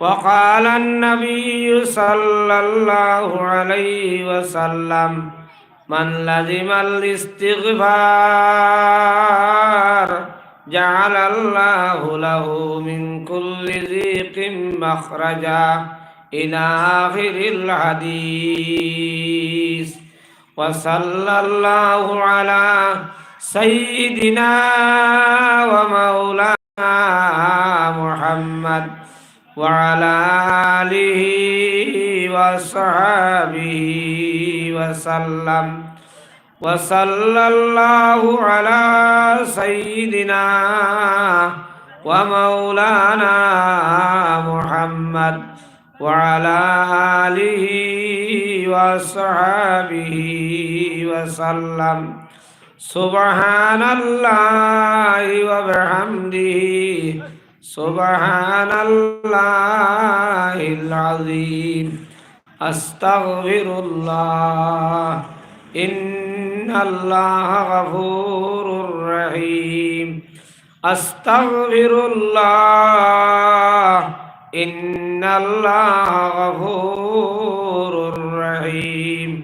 وقال النبي صلى الله عليه وسلم من لزم الاستغفار جعل الله له من كل ضيق مخرجا إلى آخر الحديث وصلى الله على سيدنا ومولانا محمد وعلى آله وصحبه وسلم. وصلى الله على سيدنا ومولانا محمد وعلى آله وصحبه وسلم. سبحان الله وبحمده سبحان الله العظيم أستغفر الله إن الله غفور رحيم أستغفر الله إن الله غفور رحيم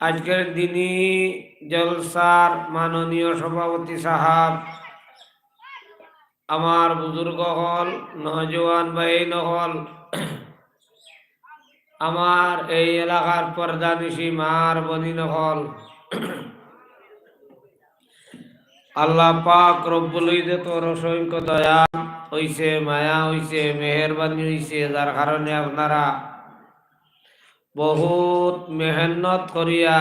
আজকের দিনই জলসার মাননীয় সভাপতি সাহাব, আমার বুজুর্গ হল, নজওয়ান বাহিন হল, আমার এই এলাকার প্রধান ঋষি মার বনিন হল আল্লাহ পাক রব্বুল ইজ্জতর অসংখ্য দয়া, হইছে মায়া, হইছে মেহরবানি, হইছে যার কারণে আপনারা বহুত মেহনত করিয়া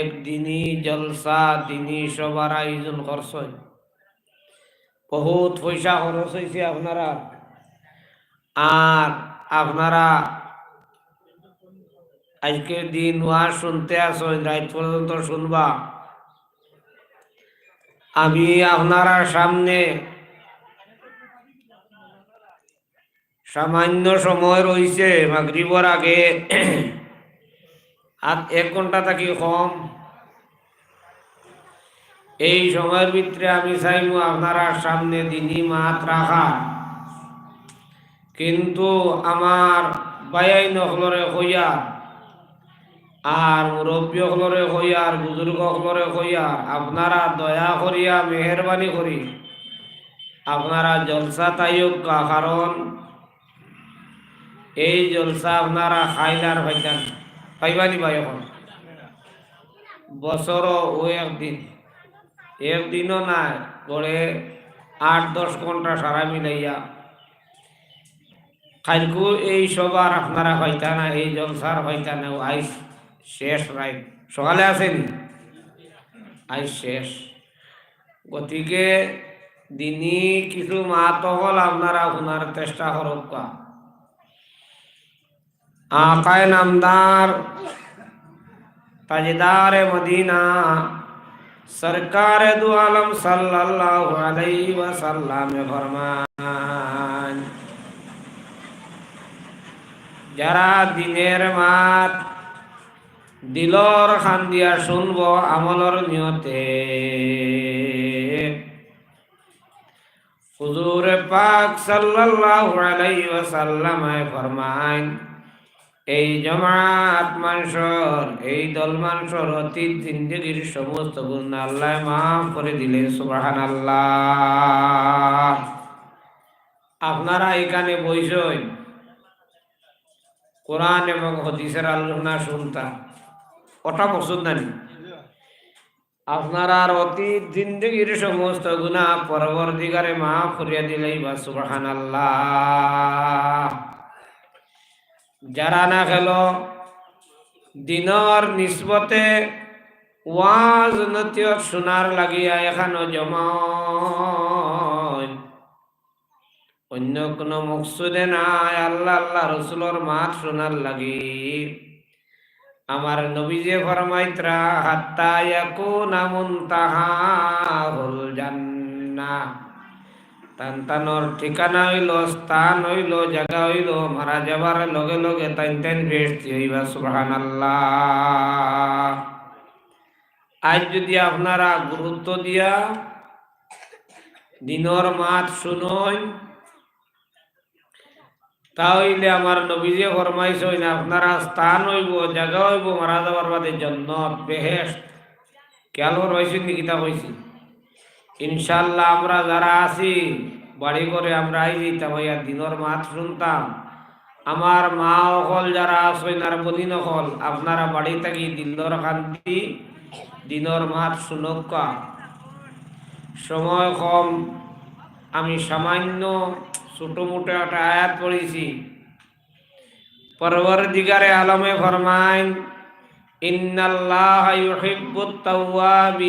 একদিনই জলসা, দিনই সবার আয়োজন করছেন। বহুত পয়সা খরচ হয়েছে আপনারা। আর আপনারা আজকের দিন ওয়াজ শুনতে আসেন রাত পর্যন্ত শুনবা। আমি আপনারা সামনে সামান্য সময় রয়েছে মাগরিবর আগে। আর এক ঘণ্টা থাকি কম। এই সময়ের ভিতরে আমি চাইব আপনারা সামনে দিনই মাত রাখা কিন্তু আমার বায়াই নকলরে কইয়া আর মুরব্বী হলরে কইয়ার বুজুর্গ হলরে কইয়ার আপনারা দয়া করিয়া মেহরবানি করি আপনারা জলসা তাইক কারণ এই জলসা আপনারা খাইলার ভাইতান পাইবানি ভাই এখন বছর ও একদিন একদিনও নাই, গড়ে আট দশ ঘণ্টা সারা মিলাইয়া কালকু এই সবার আপনারা হইতা না এই জলসার হইতা না আইস শেষ রাইট সকালে আসেনি? আজ শেষ। গতিকে দিনই কিছু মাত হল, আপনারা শোনার চেষ্টা করক আকায় নামদার, তাজদার মদিনা, সরকার দু আলম সাল্লাল্লাহু আলাইহি ওয়াসাল্লাম ফরমান। যারা দিনের মাত দিলর খান দিয়া শুনব আমলর নিয়তে। হুজুর পাক সাল্লাল্লাহু আলাইহি ওয়াসাল্লাম ফরমান এই জমাত মানসর এই দল মানসর অতীত জিন্দগির সমস্ত গুণ আল্লাহ মাফ করে দিলেন সুবাহান আল্লাহ আপনারা এখানে বইসই কোরআন এবং হদিসের আলোচনা শুনতা ওটা মকসুদ নানি আপনার অতীত জিন্দগির সমস্ত গুণা পরবর্তীকারে মাফ করিয়া দিলেই বা সুবাহান যারা না খেল দিনর নিসবতে ওয়াজ নতীয় শোনার লাগিয়া এখানো জমা অন্য কোনো মকসুদে নাই, আল্লাহ আল্লাহ, রসুলোর মাত শোনার লাগি। আমার নবীজে ফরমাইত্রা হাত্তা ইয়াকুনা মুনতাহাহুল জান্নাহ তান্তানোর ঠিকানা হইল, স্থান হইল, জায়গা হইল, মারা যাবার লগে লগে তাইন তাইন বেশি হইবা, সুবহানাল্লাহ। আজ যদি আপনারা গুরুত্ব দিয়া দিনর মাত শুনই তাহলে আমার নবীজে ফরমাইছ না আপনারা স্থান হইব, জায়গা হইব, মারা যাবার বাদে জন্নত বেহেস্ট কেন রয়েছেন নাকি তা ইনশাল্লাহ আমরা যারা আছি, বাড়ি করে আমরা আই যেতাম ইয়া দিনর মাত শুনতাম। আমার মা অকল যারা আসেন আর বদিন অকল, আপনারা বাড়ি থাকি দিনর কান্তি দিনর মাত শুনকা সময় কম, আমি সামান্য ছোট মোটো একটা আয়াত পড়েছি। পরবর দিগারে আলমে ফরমাইন, ইন্নাল্লাহ ইউহিব্বুত তাওয়াবিন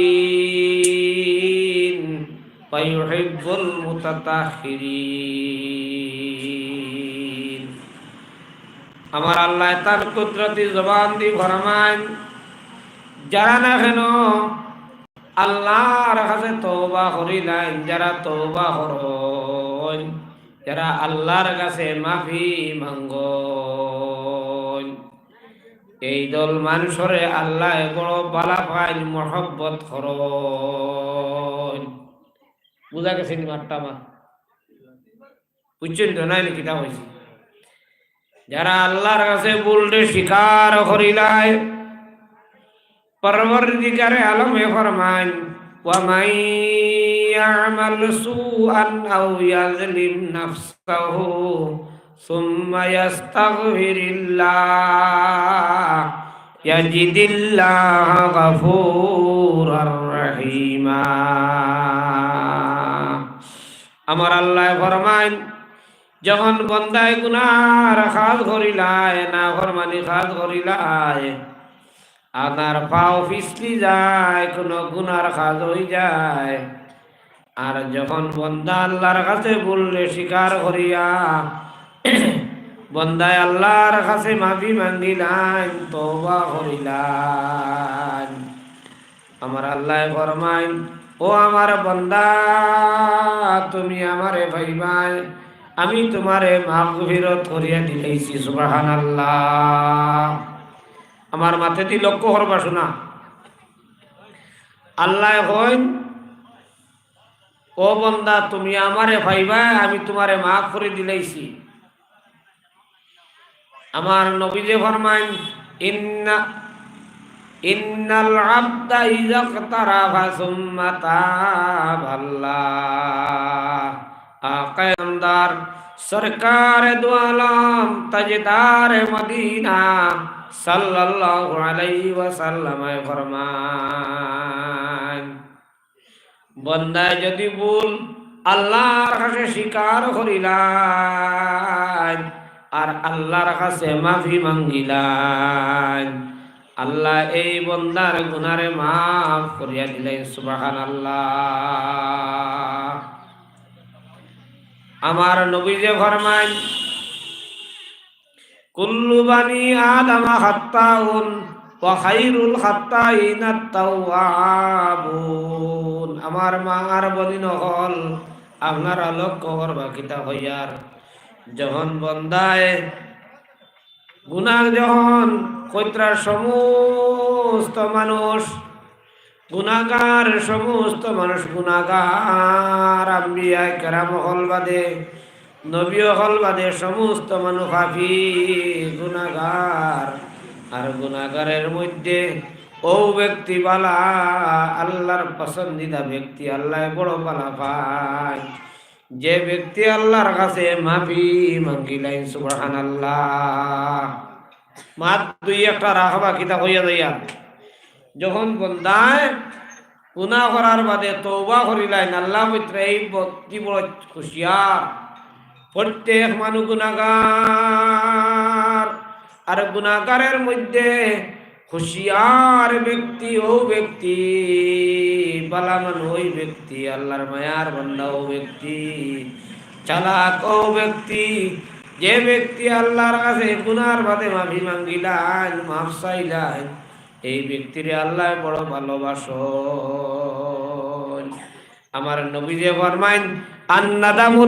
ওয়া ইউহিব্বুল মুতাতাহহিরিন আমার আল্লাহ তার কুদরতি জবান দি ফরমাইন, যারা না কেন আল্লাহর কাছে তওবা করিলেন যারা তওবা করন যারা আল্লাহর কাছে মাফি মাঙ্গ। এই দল মানুষরে আল্লাহ বড় বালা পাইন মহব্বত কর। বুঝা গেছে নি মারটা আমার? বুঝছেন তো? নাই কিতা হয়েছে যারা আল্লাহর কাছে বললে স্বীকার করিলাই পরবর্তীকারে আলমে ফরমান ومن يعمل سوءا أو يظلم نفسه ثم يستغفر الله يجد الله غفورا رحيما আমার আল্লাহ ফরমান যখন বন্দায় গুনার খাজ করিলায় না ফরমানি খাজ করিলায় আপনার পাও ফিসলি যায়, কোনো গুনার কাজ হয়ে যায়। আর যখন বন্দা আল্লাহর কাছে বললে স্বীকার করিয়া, বন্দায় আল্লাহর কাছে মাফি মাঙ্গিলান তোবা করিলান আমার আল্লাহ ফরমাইন ও আমার বন্দা, তুমি আমারে ভাইবাই আমি তোমারে মাফ ফিরত করিয়া দিলেছি সুবাহান আল্লাহ আমার মাথাতে লক্ষ্য করবা শোনা। আল্লাহ হইন, ও বন্দা, তুমি আমারে ভাইবা, আমি তোমারে মাফ করে দিলাইছি। আমার নবীজে ফরমাইন, ইন্না, ইন্নাল আবদা ইযা ইকতারাফা সুম্মা তাবাল্লাহ সরকার দু আলম তাজদার মদিনা সাল্লাল্লাহু আলাইহি ওয়াসাল্লাম ফরমান। বন্দায় যদি ভুল আল্লাহর কাছে স্বীকার করিলাম, আর আল্লাহর কাছে মাফি মাঙ্গিলাম, আল্লাহ এই বন্দার গুনারে মাফ করিয়া দিলেন সুবাহান আল্লাহ আমার নবীজে ফরমান কুল্লু বানি আদমা হাত্তাউন ওয়া খাইরুল হাত্তাইনা তাওয়াবুন আমার মা আর বলিন হল, আপনারা লক্ষ্য করবা কিতা হইয়ার। যখন বন্দায় গুনাহ যখন কৈত্রার সমস্ত মানুষ গুনাগার সমস্ত মানুষ গুনাগার আম্বিয়া কেরাম হল বাদে নবী হল বাদে সমস্ত মানুষ হাফি গুনাগার আর গুনাগারের মধ্যে ও ব্যক্তি বালা, আল্লাহর পসন্দিদা ব্যক্তি আল্লাহ বড় বালা পায় যে ব্যক্তি আল্লাহর কাছে মাফি মাঙ্গিলাই সুবহান আল্লাহ মাত দুই একটা রাখবা কিতা হইয়া যাইয়া যখন বন্দায় গুনা করার বাদে তৌবা করিলাই আল্লাহ মিত্র, এই ব্যক্তি বড় খুশিয়ার প্রত্যেক মানুষ গুণাগার আর গুণাগারের মধ্যে হুশিয়ার ব্যক্তি ও ব্যক্তি, বালামান ওই ব্যক্তি, আল্লাহর মায়ার বান্দা ও ব্যক্তি, চালাক ও ব্যক্তি। যে ব্যক্তি আল্লাহর কাছে গুনার বাদে মাফি মাঙ্গিলান মাফ চাইলান এই ব্যক্তির আল্লাহ বড় ভালোবাসো। আমার নবী যে ফরমাইন, আন্নাদামু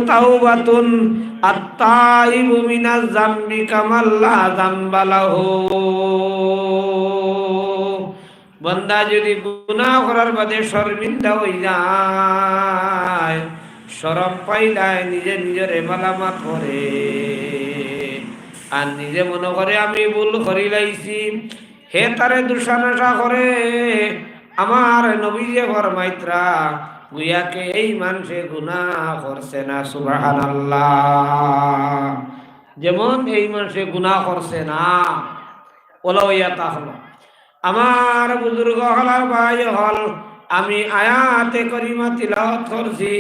যদি গুনাহ যায় পাইলায় নিজে নিজের মালামাত করে। আর নিজে মনে করে, আমি ভুল করি লাইছি। হে তারে দুষানাশা করে আমার নবী যে ফরমাইত্রা, গুয়াকে এই মানুষে গুনা করছে না সুবাহান যেমন এই মানুষে গুনা করছে না ওলা ইয়া তাহলে। আমার বুজুর্গ হলার ভাই হল, আমি আয়াতে করিমা তিলাওয়াত করছি।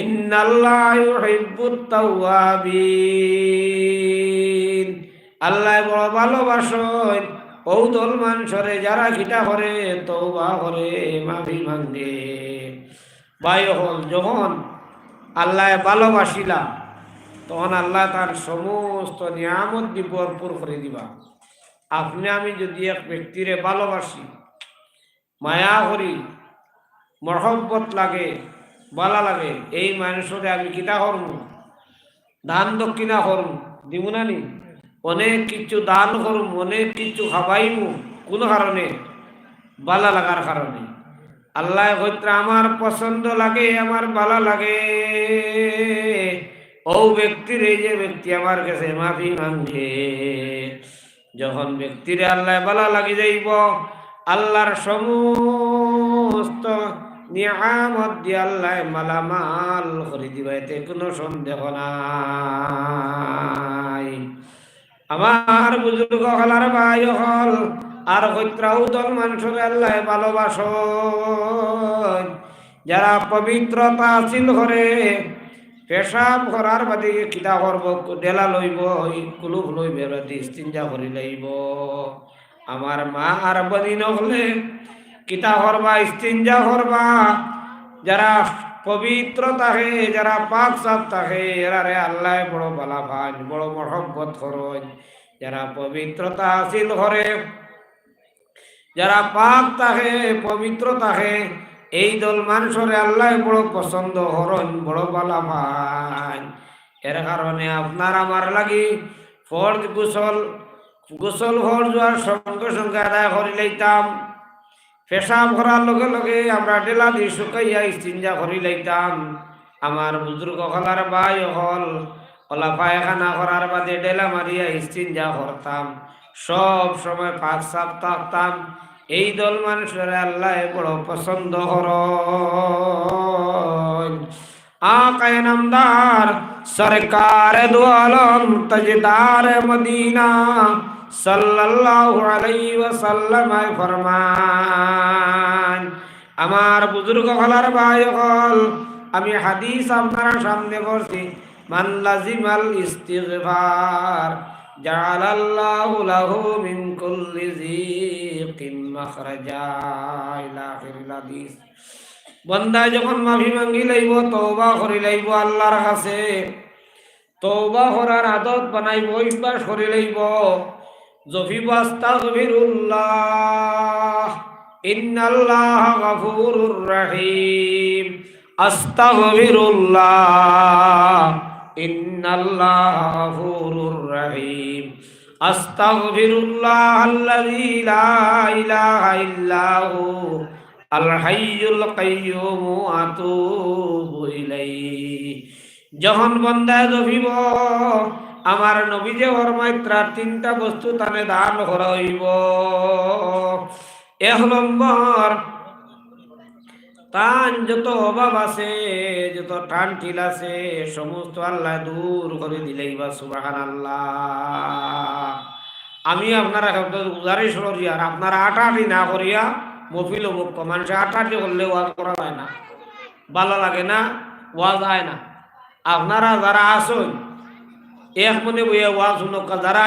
ইন্নাল্লাহ ইউহিব্বুত আল্লাহ বড় ভালোবাসেন। ঔদল মানুষরে যারা খিটা করে তৌবা করে, মাফি মাঙ্গে। বাই হল যখন আল্লাহ ভালোবাসিলা, তখন আল্লাহ তার সমস্ত নিয়ামত দি ভরপুর করে দিবা। আপনি, আমি যদি এক ব্যক্তিরে ভালোবাসি, মায়া করি, মহব্বত লাগে, বালা লাগে, এই মানুষরে আমি কিতা করম, দান দক্ষিণা করম দিব না নি? অনেক কিছু দান করম, অনেক কিছু খাবাইমু কোনো কারণে? বালা লাগার কারণে। আল্লাহ হইত্রা আমার পছন্দ লাগে, আমার বালা লাগে। ও ব্যক্তির, এই যে ব্যক্তি আমার কাছে মাফি মাঙ্গে। যখন ব্যক্তিরে আল্লাহ বালা লাগি যাইব, আল্লাহর সমস্ত নিয়ামত দিয়ে আল্লাহ মালামাল করে দিবা, এতে কোনো সন্দেহ নাই। আমার বুজুর্গ হলার ভাই হল, আর হইত্রাও দল মানুষের আল্লাহ ভালোবাস যারা পবিত্রতা আছিল ঘরে, পেশাব করার বাদে কিতা করব ডেলা লইব কুলুপ লইব বাদে ইস্তিনজা করি লইব। আমার মা আর বদিন হলে কিতা করবা ইস্তিনজা করবা, যারা পবিত্র থাকে যারা পাক সাপ থাকে এরারে আল্লাহ বড় বালা ভাই বড় মহব্বত করন। যারা পবিত্রতা আসিল ঘরে যারা পাক থাকে পবিত্র থাকে এই দল মানুষরে আল্লাহ বড় পছন্দ হরণ বড় বালা ভাই এর কারণে আপনার আমার লাগি ফর্জ গোসল গোসল ঘর যাওয়ার সঙ্গে সঙ্গে আদায় করে লইতাম। পেশাব করার লগে লগে আমরা ডেলা দিয়ে শুকাইয়া ইস্তিনজা করি লাইতাম। আমার বুজুর্গ হলার ভাই হল ওলা পায়খানা করার বাদে ডেলা মারিয়া ইস্তিনজা করতাম। সব সময় পাক সাপ থাকতাম এই দল মানুষের আল্লাহ বড় পছন্দ কর নামদার সরকার দু আলম তজদার মদিনা সাল্লাল্লাহু আলাইহি ওয়াসাল্লাম ফরমান। আমার বুজুর্গ হলার ভাই হল, আমি হাদিস আপনারা সামনে করছি মান লাজিমাল ইস্তিগফার জাআলাল্লাহু লাহু মিন কুল্লি যিকিম মাখরাজা ইলা আখিরিল হাদিস। বন্দা যখন মাফি মাঙ্গি লাইব, তওবা করি লাইব আল্লাহর কাছে। তওবা করার আদত বানাইব, অভ্যাস করি লাইব। জফিব আস্তাগফিরুল্লাহ, ইন্নাল্লাহ গফুরুর রহিম। আস্তাগফিরুল্লাহ, ইন্নাল্লাহ গফুরুর রহিম। আস্তাগফিরুল্লাহ আল্লাযী লা ইলাহা ইল্লাহু। আল যখন বন্দায় জফিব আমার নবী যে ফরমাইত্রার তিনটা বস্তু তানে দান হইব এক নম্বর, তান যত অভাব আছে, যত টান ঠিল আছে, সমস্ত আল্লাহ দূর করে দিলেই বা সুবাহান আল্লাহ আমি আপনারা গুজারিশ করি আর আপনারা আটাটি না করিয়া মফিল মুক্ত। মানুষে আটাটি করলে ওয়াজ করা যায় না। ভালো লাগে না, ওয়াজ হয় না। আপনারা যারা আসুন এক মনে বইয়া ওয়াজ শুনক যারা